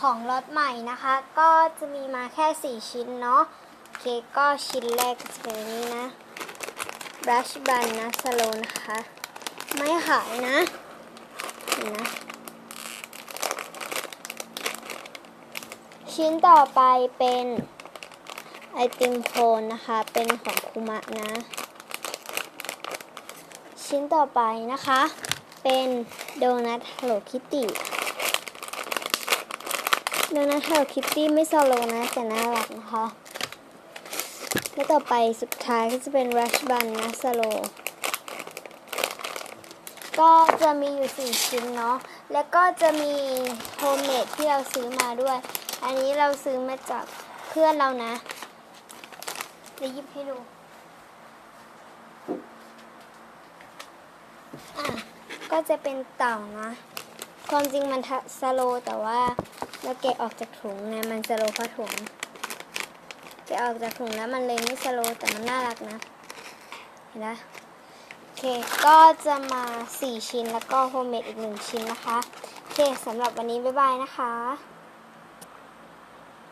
ของรถใหม่นะคะ ก็จะมีมาแค่ 4 ชิ้นเนาะโอเคก็ชิ้นแรกจะเป็นนี้นะ brush bun นะสโลนะคะ ไม่ขายนะนะชิ้นต่อไปเป็นไอติมโคนนะคะ เป็นของคุมะนะ ชิ้นต่อไปนะคะ เป็นโดนัท Hello Kitty โดนัท Hello Kitty ไม่โซโลนะ แต่น่ารักนะคะแล้วต่อไปสุดท้ายก็จะเป็น Rush Bun นะสโลก็จะมีอยู่4ชิ้นเนาะ แล้วก็จะมีโฮมเมดที่เราซื้อมาด้วย อันนี้เราซื้อมาจากเพื่อนเรานะเดี๋ยวหยิบให้ดู อะ ก็จะเป็นเต่านะ ความจริงมันสโลแต่ว่า เราแกะออกจากถุงไงมันสโลเพราะถุงแกะออกจากถุงแล้วมันเลยไม่สโลแต่มันน่ารักนะ เห็นไหมโอเค ก็จะมา 4 ชิ้นแล้วก็โฮมเมดอีก 1 ชิ้นนะคะ โอเคสำหรับวันนี้ บ๊ายบายนะคะ